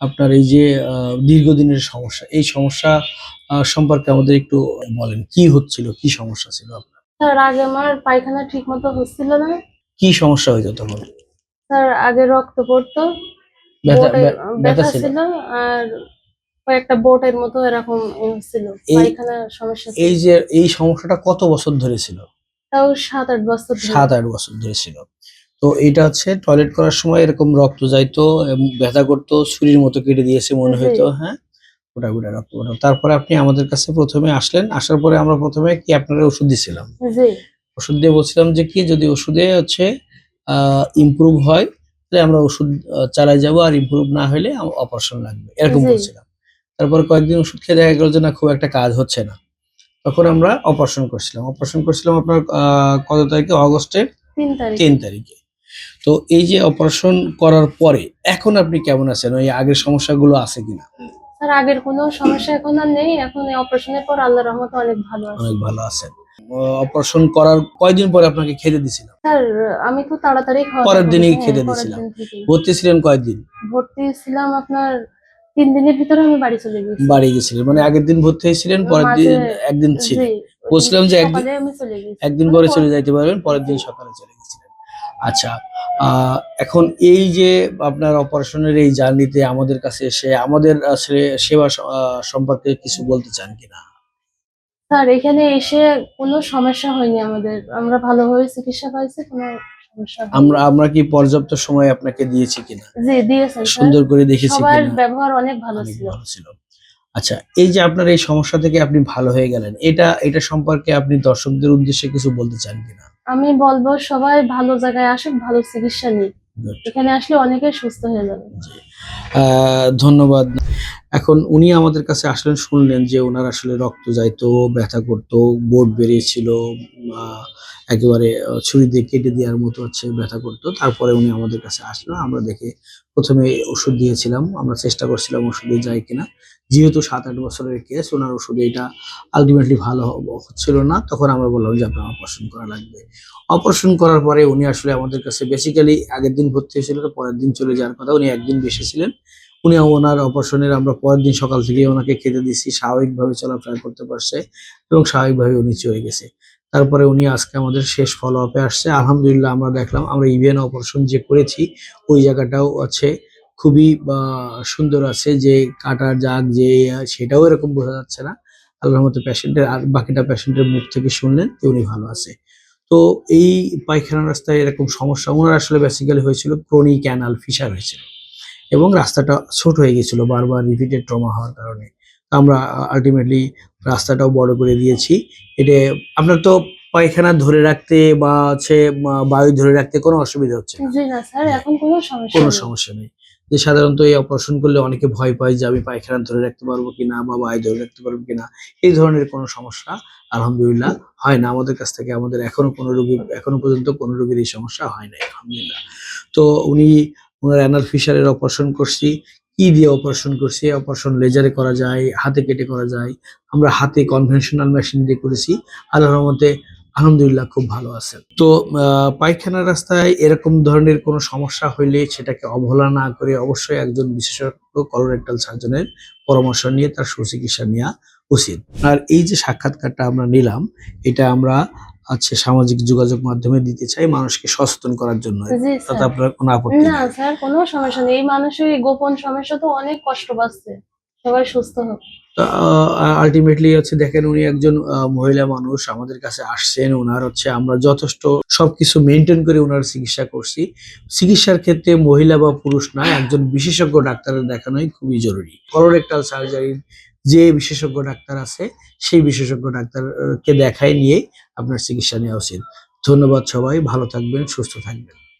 আপনার এই যে দীর্ঘদিনের সমস্যা এই সমস্যা সম্পর্কে আমাদের একটু বলেন কি হচ্ছিল কি সমস্যা ছিল আপনার? স্যার আগে আমার পায়খানা ঠিক মতো হচ্ছিল না। কি সমস্যা হইতো তখন? স্যার আগে রক্ত পড়তো ব্যথা ছিল? আর কয়েকটা বোটের মতো এরকম ছিল পায়খানা সমস্যা এই যে এই সমস্যাটা কত বছর ধরে ছিল? তাও সাত আট বছর সাত আট বছর ধরে ছিল। তো এটা হচ্ছে টয়লেট করার সময় এরকম রক্ত যাইতো এবং ব্যথা করতো ছুরির মতো কেটে দিয়েছে মনে। হইতো হ্যাঁ? গোটা গোটা রক্ত। তারপরে আপনি আমাদের কাছে প্রথমে আসলেন আসার পরে আমরা প্রথমে কি আপনার ওষুধ দিছিলাম? ওষুধ দিয়ে বলছিলাম যে কি যদি ওষুধে হচ্ছে ইমপ্রুভ হয় তাহলে আমরা ওষুধ চালাই যাব আর ইমপ্রুভ না হলে অপারেশন লাগবে। এরকম বলছিলাম। তারপর কয়েকদিন ওষুধ খেয়ে দেখা গেল যে না খুব একটা কাজ হচ্ছে না। তখন আমরা অপারেশন করছিলাম। অপারেশন করছিলাম আপনার আহ, কত তারিখে? অগস্টের তিন তারিখে। তো এই যে অপারেশন করার পরে এখন আপনি কেমন আছেন? ওই আগের সমস্যাগুলো আছে কিনা? স্যার আগের কোনো সমস্যা এখন আর নেই। এখন এই অপারেশনের পর আল্লাহ রহমতে অনেক ভালো আছে। অনেক ভালো আছেন। অপারেশন করার কয়দিন পরে আপনাকে খেতে দিছিলাম? স্যার আমি খুব তাড়াতাড়ি খাওয়া পরের দিনই। খেতে হ্যাঁ, থেকেই। ভর্তি ছিলেন কয়দিন? ভর্তি ছিলাম আপনার তিন দিনের ভিতরে আমি বাড়ি চলে গেছি। বাড়ি গেছিলেন। মানে আগের দিন ভর্তি হয়েছিলেন পরের দিন একদিন ছিল জি, বলছিলাম যে একদিন- একদিন পরে চলে যাইতে পারবেন পরের দিন সকালে চলে আচ্ছা আহ, এখন এই যে আপনার অপারেশনের এই জার্নিতে আমাদের কাছে এসে আমাদের সেবা সম্পর্কে কিছু বলতে চান কিনা? স্যার এখানে এসে কোনো সমস্যা হয়নি আমাদের। আমরা ভালোভাবে চিকিৎসা পাইছি কোনো আমরা আমরা কি পর্যাপ্ত সময় আপনাকে দিয়েছি কিনা? জি দিয়েছেন স্যার। সুন্দর করে দেখেছি সবার ব্যবহার অনেক ভালো ছিল। ভালো ছিল। আচ্ছা এই যে আপনার এই সমস্যা থেকে আপনি ভালো হয়ে গেলেন এটা এটা সম্পর্কে আপনি দর্শকদের উদ্দেশ্যে কিছু বলতে চান কিনা? আমি বলব সবাই ভালো জায়গায় আসুক ভালো চিকিৎসা নিক। এখানে আসলে অনেকে সুস্থ হয়ে যাবে। আহ, ধন্যবাদ। এখন উনি আমাদের কাছে আসলেন শুনলেন যে ওনার আসলে রক্ত যাইতো ব্যথা করতো বোর্ড বেরিয়েছিল একেবারে ছুরি দিয়ে কেটে দেওয়ার মতো হচ্ছে ব্যথা করতো। তারপরে উনি আমাদের কাছে আসলো, আমরা দেখে প্রথমে ওষুধ দিয়েছিলাম, আমরা চেষ্টা করছিলাম ওষুধে যায় কিনা। যেহেতু সাত আট বছরের কেস ওনার ওষুধে এটা আলটিমেটলি ভালো হচ্ছিল না। তখন আমরা বললাম যে, আপনার অপারেশন করা লাগবে। অপারেশন করার পরে উনি আসলে আমাদের কাছে বেসিক্যালি আগের দিন ভর্তি হয়েছিল, পরের দিন চলে যাওয়ার কথা উনি একদিন বেশি ছিলেন উনি ওনার অপারেশনের আমরা পরের দিন সকাল থেকে ওনাকে খেতে দিচ্ছি স্বাভাবিকভাবে চলাফেরা করতে পারছে এবং স্বাভাবিকভাবে উনি চলে গেছে। তারপরে উনি আজকে আমাদের শেষ ফলো আপে আসছে। আলহামদুলিল্লাহ আমরা দেখলাম, আমরা ইভিএন অপারেশন যে করেছি, ওই জায়গাটাও আছে, খুবই সুন্দর আছে, যে কাটার জাগ যে, সেটাও এরকম বোঝা যাচ্ছে না। আল্লাহর মতো পেশেন্টের আর বাকিটা পেশেন্টের মুখ থেকে শুনলেন উনি ভালো আছে। তো এই পায়খানা রাস্তায় এরকম সমস্যা ওনার আসলে বেসিক্যালি হয়েছিল ক্রনি ক্যানাল ফিসার হয়েছিল এবং রাস্তাটা ছোট হয়ে গেছিল বারবার রিপিটেড ট্রমা হওয়ার কারণে। আমরা আলটিমেটলি রাস্তাটাও বড় করে দিয়েছি। এটা আপনার তো পায়খানা ধরে রাখতে বা হচ্ছে বায়ু ধরে রাখতে কোনো অসুবিধা হচ্ছে না। স্যার এখন কোনো সমস্যা কোনো নেই। সমস্যা নেই। যে সাধারণত এই অপারেশন করলে অনেকে ভয় পায় যে আমি পায়খানা ধরে রাখতে পারব কিনা বা বায়ু ধরে রাখতে পারব কিনা। এই ধরনের কোনো সমস্যা আলহামদুলিল্লাহ হয় না। আমাদের কাছ থেকে আমাদের এখনও কোনো রোগী এখনও পর্যন্ত কোনো রোগীর এই সমস্যা হয় না আলহামদুলিল্লাহ। তো উনি ওনার অ্যানাল ফিশারের অপারেশন করছি। কি দিয়ে অপারেশন করছি অপারেশন লেজারে করা যায়, হাতে কেটে করা যায়, আমরা হাতে কনভেনশনাল মেশিন দিয়ে করেছি, আল্লাহর রহমতে আলহামদুলিল্লাহ খুব ভালো আছে। তো পায়খানা রাস্তায় এরকম ধরনের কোনো সমস্যা হইলে সেটাকে অবহেলা না করে অবশ্যই একজন বিশেষজ্ঞ কলোরেক্টাল সার্জনের পরামর্শ নিয়ে তার সুচিকিৎসা নেওয়া উচিত। আর এই যে সাক্ষাৎকারটা আমরা নিলাম, এটা আমরা আচ্ছা সামাজিক যোগাযোগ মাধ্যমে দিতে চাই মানুষকে সচেতন করার জন্য। তাতে আপনার কোনো আপত্তি না স্যার কোনো সমস্যা নেই। এই মানুষের গোপন সমস্যা তো অনেক কষ্ট পাচ্ছে। সবাই সুস্থ হোক। আলটিমেটলি হচ্ছে দেখেন উনি একজন মহিলা মানুষ আমাদের কাছে আসছেন। ওনার হচ্ছে আমরা যথেষ্ট সবকিছু মেনটেন করে ওনার চিকিৎসা করছি। চিকিৎসার ক্ষেত্রে মহিলা বা পুরুষ না একজন বিশেষজ্ঞ ডাক্তারের দেখানোই খুবই জরুরি। কলোরেক্টাল সার্জারির যে বিশেষজ্ঞ ডাক্তার আছে, সেই বিশেষজ্ঞ ডাক্তারকে দেখায় নিয়েই আপনার চিকিৎসা নেওয়া উচিত। ধন্যবাদ সবাই, ভালো থাকবেন, সুস্থ থাকবেন।